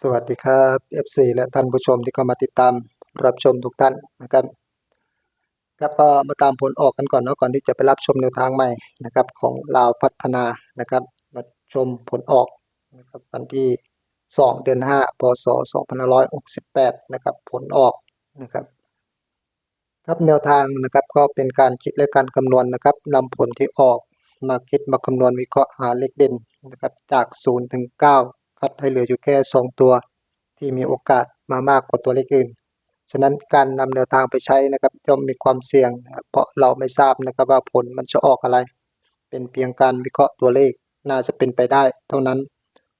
สวัสดีครับ FC และท่านผู้ชมที่เข้ามาติดตามรับชมทุกท่านนะครับครับก็มาตามผลออกกันก่อนเนาะก่อนที่จะไปรับชมแนวทางใหม่นะครับ ของลาวพัฒนานะครับมาชมผลออกนะครับวันที่ 2 เดือน 5 พศ 2568 นะครับ ผลออกนะครับครับแนวทางนะครับก็เป็นการคิดและการคำนวณนะครับนำผลที่ออกมาคิดมาคำนวณวิเคราะห์หาเลขเด่นนะครับจาก 0 ถึง 9 คัดให้เหลืออยู่แค่ 2 ตัว ที่มีโอกาสมามากกว่าตัวเลขอื่น ฉะนั้นการนำแนวทางไปใช้นะครับย่อมมีความเสี่ยง เพราะเราไม่ทราบนะครับว่าผลมันจะออกอะไร เป็นเพียงการวิเคราะห์ตัวเลขน่าจะเป็นไปได้ เท่านั้น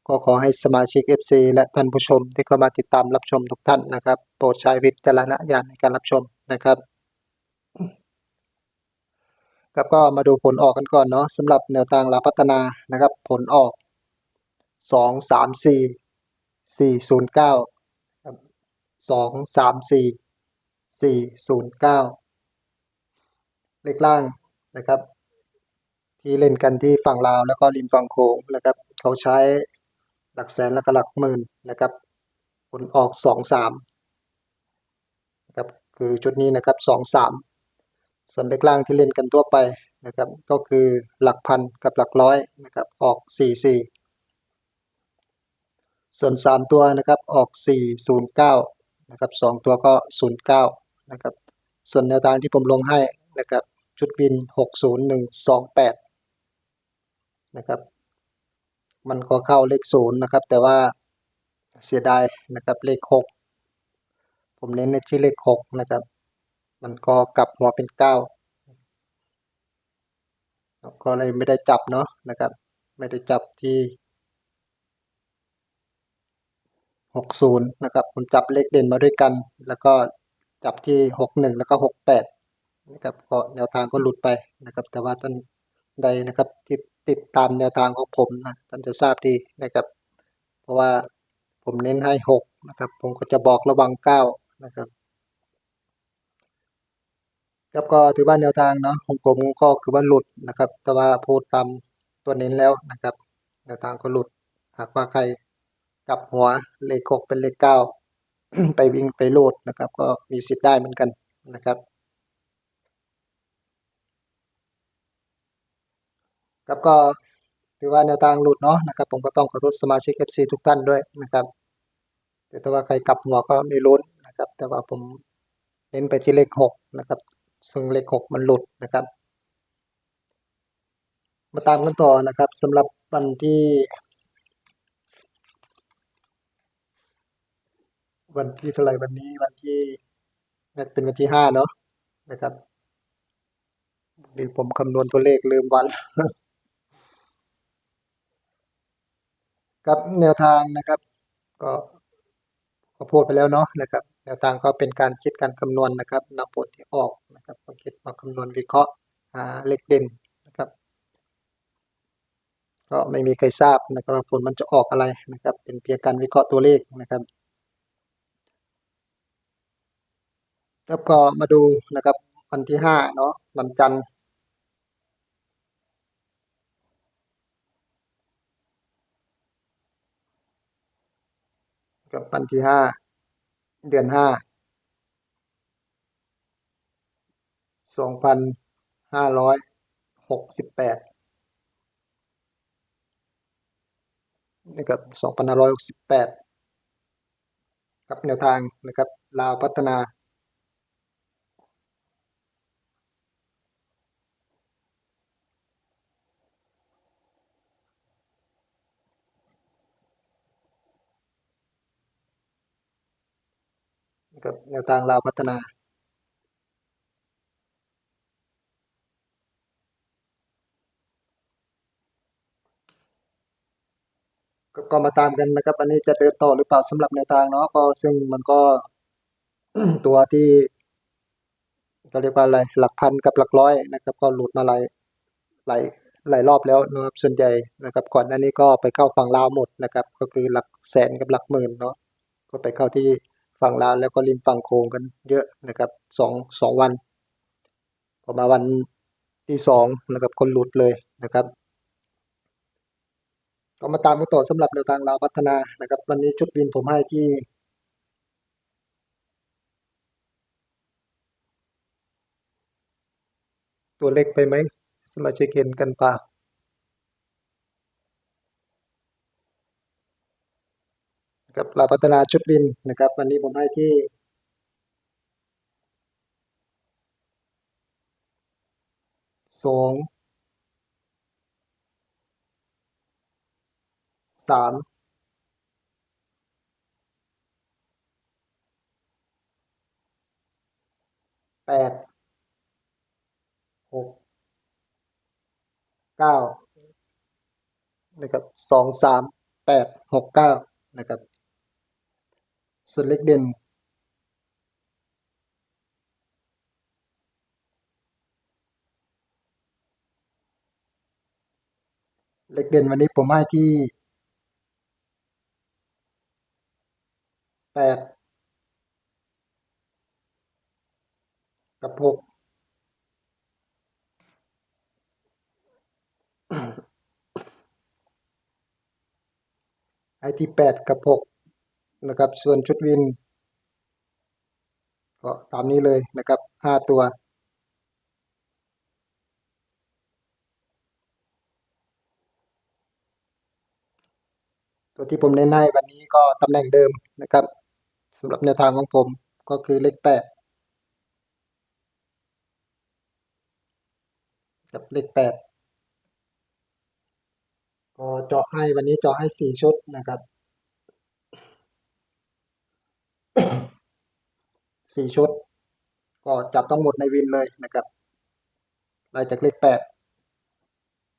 ก็ขอให้สมาชิก FC และท่านผู้ชมที่เข้ามาติดตามรับชมทุกท่านนะครับ โปรดใช้วิจารณญาณในการรับชมนะครับครับก็มาดูผลออกกันก่อนเนาะสำหรับแนวทางลาวพัฒนานะครับ ผลออก สองสามสี่สี่ศูนย์เก้าสองสามสี่สี่ศูนย์เก้าเลขล่างนะครับ ที่เล่นกันที่ฝั่งลาวแล้วก็ริมฝั่งโขงนะครับ เขาใช้หลักแสนและหลักหมื่นนะครับผลออกสองสามนะครับคือชุดนี้นะครับสองสามส่วนเลขล่างที่เล่นกันทั่วไปนะครับ ก็คือหลักพันกับหลักร้อยนะครับ ออกสี่สี่ ส่วน 3 ตัวนะครับออก 409นะครับ2ตัวก็ 09นะครับส่วนแนวทางที่ผมลงให้นะครับชุดวิน 60128นะครับมันก็เข้าเลข 0 นะครับ แต่ว่าเสียดายนะครับเลข 6 ผมเน้นในที่เลข 6 นะครับ มันก็กลับหัวเป็น 9 ก็เลยไม่ได้จับเนาะนะครับ ไม่ได้จับที่ หกศูนย์นะครับ ผมจับเลขเด่นมาด้วยกัน แล้วก็จับที่หกหนึ่งแล้วก็หกแปดนะครับก็แนวทางก็หลุดไปนะครับ แต่ว่าท่านใดนะครับที่ติดตามแนวทางของผมนะท่านจะทราบดีนะครับ เพราะว่าผมเน้นให้หกนะครับ ผมก็จะบอกระวังเก้านะครับครับก็ถือว่าแนวทางเนาะของผมก็คือว่าหลุดนะครับ แต่ว่าพูดตามตัวเน้นแล้วนะครับ แนวทางก็หลุด หากว่าใคร กับหัวเลขหกเป็นเลขเก้าไปวิ่งไปโลดนะครับ ก็มีสิทธิ์ได้เหมือนกันนะครับ ครับก็ถือว่าแนวทางหลุดเนาะนะครับ ผมก็ต้องขอโทษสมาชิก FC ทุกท่านด้วยนะครับแต่ว่าใครกลับหัวก็ไม่ลุ้นนะครับ แต่ว่าผมเน้นไปที่เลขหกนะครับ ซึ่งเลขหกมันหลุดนะครับ มาตามกันต่อนะครับสำหรับวันที่ วันที่เท่าไหร่วันนี้วันที่เป็นวันที่ห้าเนาะนะครับนี่ผมคำนวณตัวเลขลืมวัน ครับแนวทางนะครับ ก็ก็พูดไปแล้วเนาะนะครับ แนวทางก็เป็นการคิดการคำนวณนะครับนำผลที่ออกนะครับมาคิดมาคำนวณวิเคราะห์หาเลขเด่นนะครับ ก็ไม่มีใครทราบนะครับว่าผลมันจะออกอะไรนะครับ เป็นเพียงการวิเคราะห์ตัวเลขนะครับ แล้วก็มาดูนะครับวันที่ห้าเนาะวันจันทร์กับวันที่ห้าเดือนห้าสองพันห้าร้อยหกสิบแปดนะครับสองพันห้าร้อยหกสิบแปดกับแนวทางนะครับลาวพัฒนา นะครับแนวทางลาพัฒนาก็ก็มาตามกันนะครับอันนี้จะเดินต่อหรือเปล่าสำหรับแนวทางเนาะก็ซึ่งมันก็ตัวที่ก็เรียกว่าอะไรหลักพันกับหลักร้อยนะครับ ก็หลุดมาหลายหลายหลายรอบแล้วนะครับส่วนใหญ่นะครับ ก่อนหน้านี้ก็ไปเข้าฝั่งลาวหมดนะครับ ก็คือหลักแสนกับหลักหมื่นเนาะก็ไปเข้าที่ ฝั่งลาวแล้วก็ริมฝั่งโขงกันเยอะนะครับสองสองวันพอมาวันที่สองนะครับคนหลุดเลยนะครับก็มาตามกันต่อสำหรับแนวทางลาวพัฒนานะครับ วันนี้ชุดวินผมให้ที่ตัวเล็กไปไหมสมาชิกเห็นกันเปล่า นะครับลาพัฒนาชุดวินนะครับ วันนี้ผมให้ที่สองสามแปดหกเก้านะครับสองสามแปดหกเก้านะครับ ส่วนเลขเด่นเลขเด่นวันนี้ผมให้ที่แปดกับหกให้ที่แปดกับหก นะครับ ส่วนชุดวิน ก็ตามนี้เลยนะครับห้าตัวตัวที่ผมเน้นให้วันนี้ก็ตำแหน่งเดิมนะครับสำหรับแนวทางของผมก็คือเลขแปดกับเลขแปดก็เจาะให้วันนี้เจาะให้สี่ชุดนะครับ สี่ชุด ก็จับต้องหมดในวินเลยนะครับไล่จากเลขแปด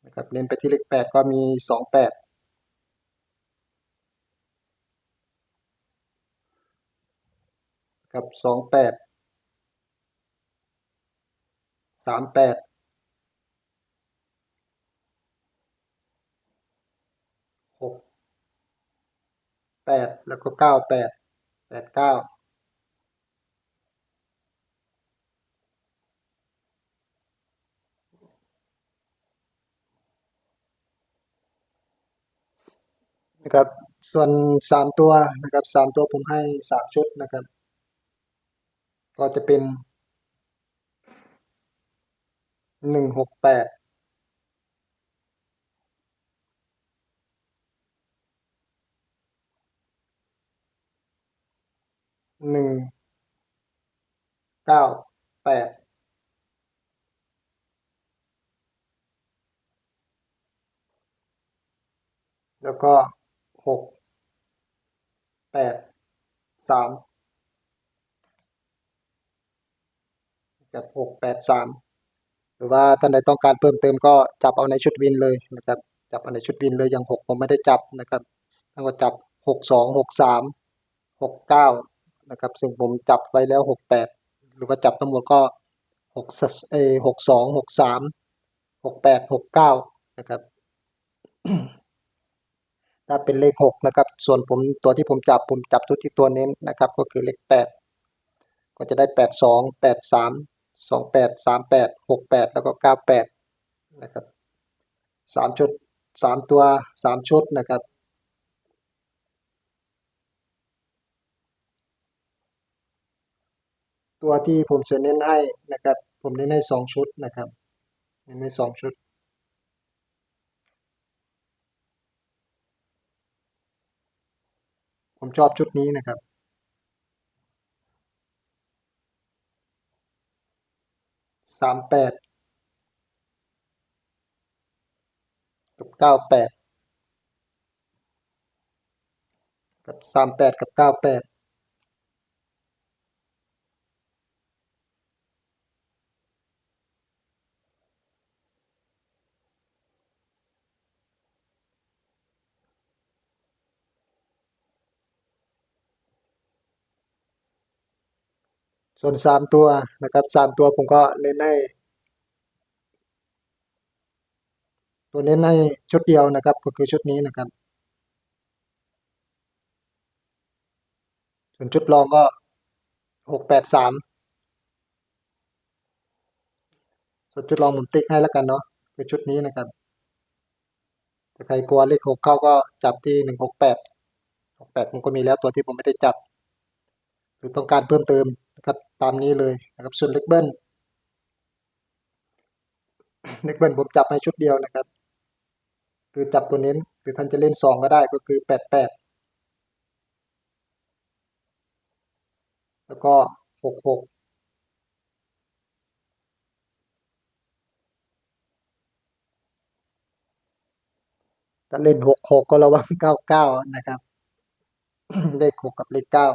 นะครับเน้นไปที่เลขแปดก็มีสองแปดกับสองแปดสามแปดหกแปดแล้วก็เก้าแปด ปดเก้านะครับ ส่วนสามตัวนะครับสามตัวผมให้สามชุดนะครับ ก็จะเป็นหนึ่งหกแปด หนึ่งเก้าแปดแล้วก็หกแปดสามกับหกแปดสามหรือว่าท่านใดต้องการเพิ่มเติมก็จับเอาในชุดวินเลยนะครับ จับเอาในชุดวินเลยอย่างหกผมไม่ได้จับนะครับท่านก็จับหกสองหกสามหกเก้า นะครับ ซึ่งผมจับไว้แล้วหกแปดหรือว่าจับทั้งหมดก็หกเอหกสองหกสามหกแปดหกเก้านะครับ ถ้าเป็นเลขหกนะครับ ส่วนผมตัวที่ผมจับผมจับตัวที่ตัวเน้นนะครับ ก็คือเลขแปดก็จะได้แปดสองแปดสามสองแปดสามแปดหกแปดแล้วก็เก้าแปดนะครับสามชุดสามตัวสามชุดนะครับ ตัวที่ผมจะเน้นให้นะครับ ผมเน้นให้สองชุดนะครับเน้นให้สองชุด ผมชอบชุดนี้นะครับสามแปดกับเก้าแปดกับสามแปดกับเก้าแปด ส่วนสามตัวนะครับสามตัวผมก็เน้นให้ตัวเน้นให้ชุดเดียวนะครับ ก็คือชุดนี้นะครับ ส่วนชุดรองก็หกแปดสามส่วนชุดรองผมติ๊กให้แล้วกันเนาะคือชุดนี้นะครับถ้าใครกลัวเลขหกเข้าก็จับที่หนึ่งหกแปดหกแปดผมก็มีแล้วตัวที่ผมไม่ได้จับ หรือต้องการเพิ่มเติม ตามนี้เลยนะครับส่วนเลขเบิ้ลเลขเบิ้ลผมจับให้ชุดเดียวนะครับ คือจับตัวเน้นหรือท่านจะเล่นสองก็ได้ก็คือแปดแปดแล้วก็หกหกถ้าเล่นหกหกก็ระวังเก้าเก้านะครับ เลขหกกับเลขเก้า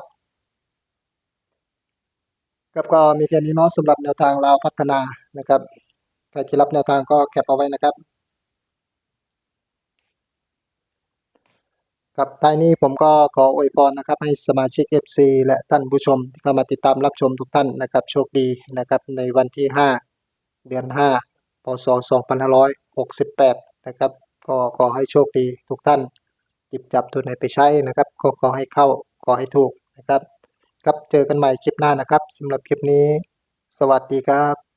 ครับก็มีแค่นี้เนาะสำหรับแนวทางเราพัฒนานะครับใครที่รับแนวทางก็แคปเอาไว้นะครับ ครับท้ายนี้ผมก็ขออวยพรนะครับ ให้สมาชิก FC และท่านผู้ชมที่เข้ามาติดตามรับชมทุกท่านนะครับ โชคดีนะครับในวันที่ 5 เดือน 5 พศ 2568 นะครับ ก็ขอให้โชคดีทุกท่านหยิบจับตัวไหนไปใช้นะครับ ก็ขอให้เข้าขอให้ถูกนะครับ ครับเจอกันใหม่คลิปหน้านะครับสำหรับคลิปนี้ สวัสดีครับ